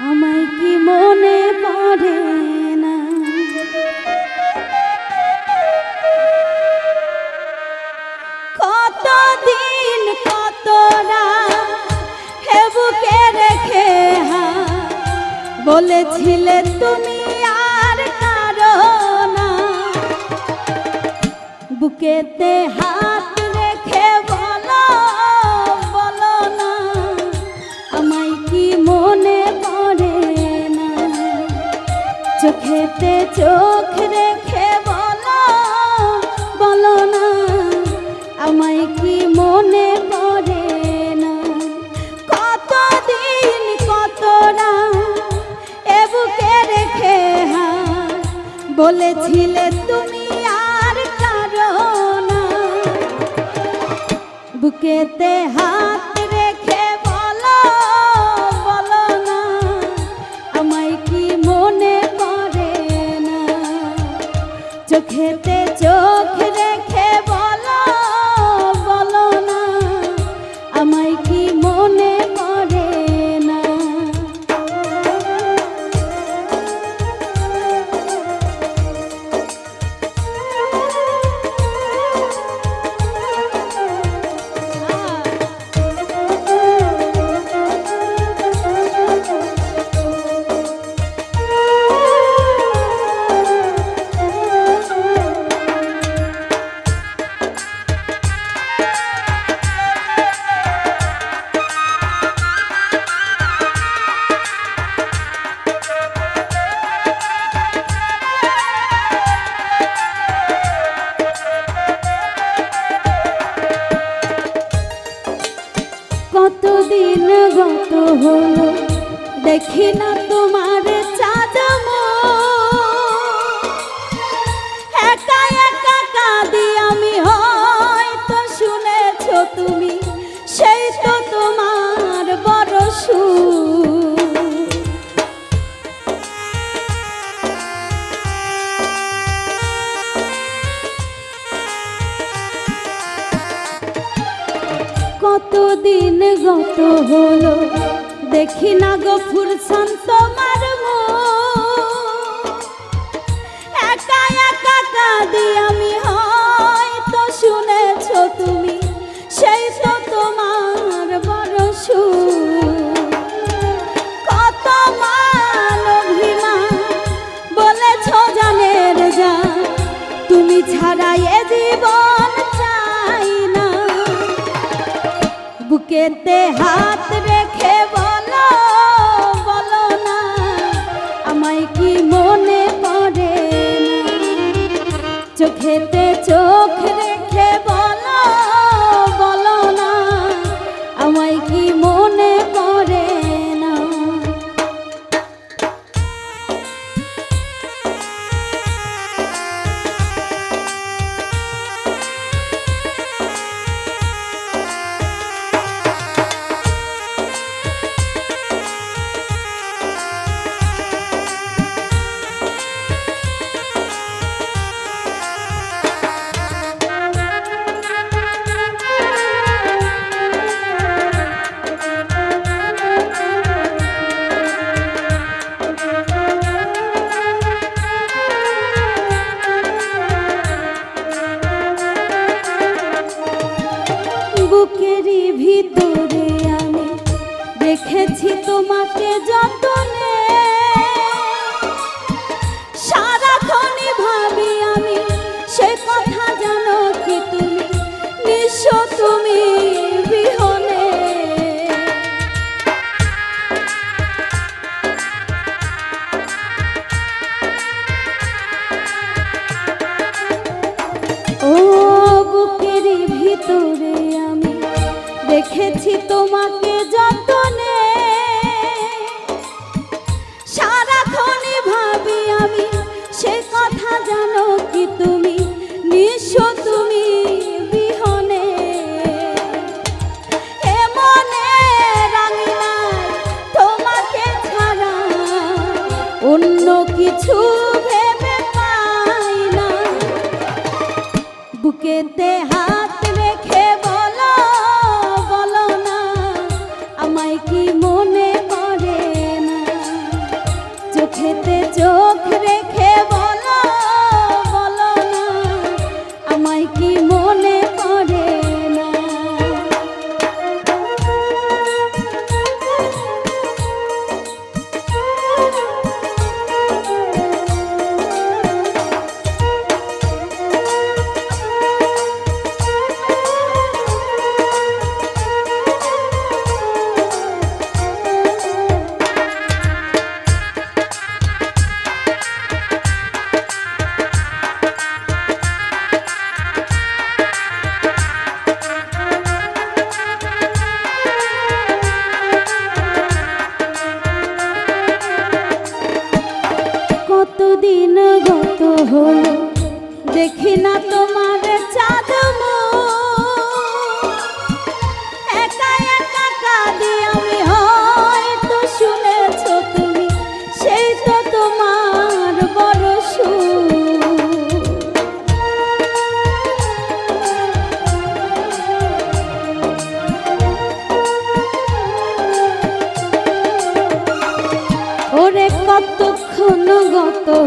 আমায় কি মনে পড়ে না? কত দিন কত হে বুকে রেখে বলেছিলে তুমি আর কারও না। বুকেতে হা বলেছিলে তুমি আর কারও না। বুকেতে হাত হলো দেখি না দেখি না গো ফুরসান তোমার একা একা কাঁদি আমি, হয়তো শুনেছ তুমি, সেই তো তোমার বড় কত মান বলেছ জানের যা তুমি ছাড়াই এ জীবন চাই না। বুকেতে হাত চোখেতে চোখ রেখে দূরে আমি দেখেছি তোমাকে যত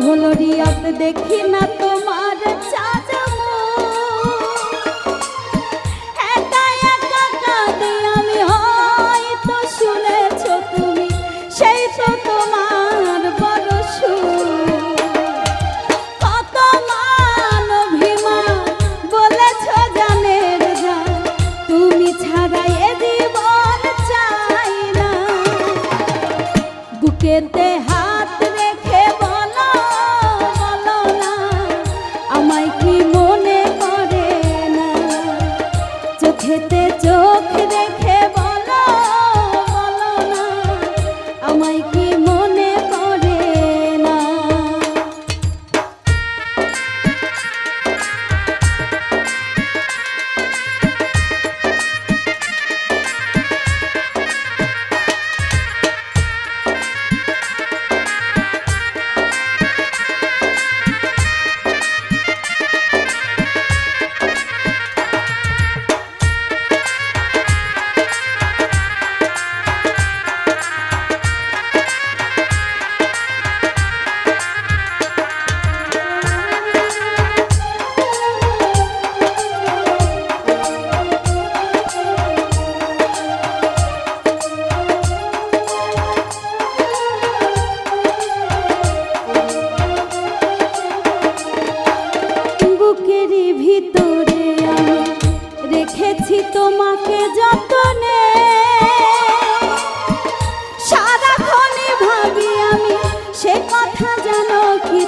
হলো রিয়াত দেখি না তোমার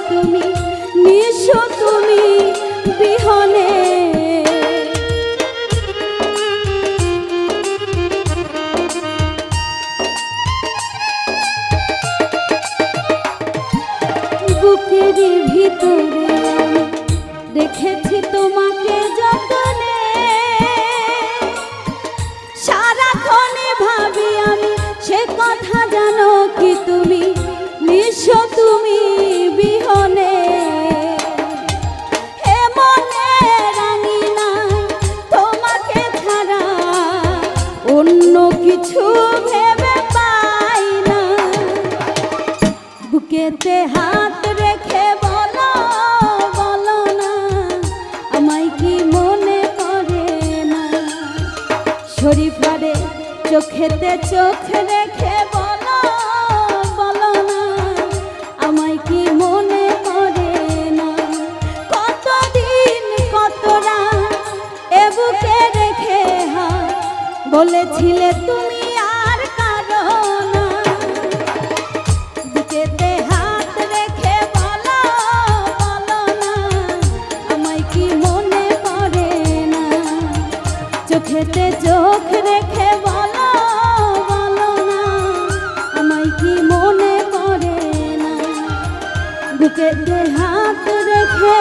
তুমি ভিতরে আমি তোমাকে সারাক্ষণে সে কথা জানো কি তুমি নিঃস্ব তুমি অন্য কিছু ভেবে পাই না। বুকেতে হাত রেখে বলো বলো না, আমায় কি মনে করে না? শরীফারে চোখেতে চোখ রেখে বলেছিলে তুমি আর না। হাত রেখে না কি মনে না? চোখেতে চোখ রেখে বলো বলো না মনে না? হাত রেখে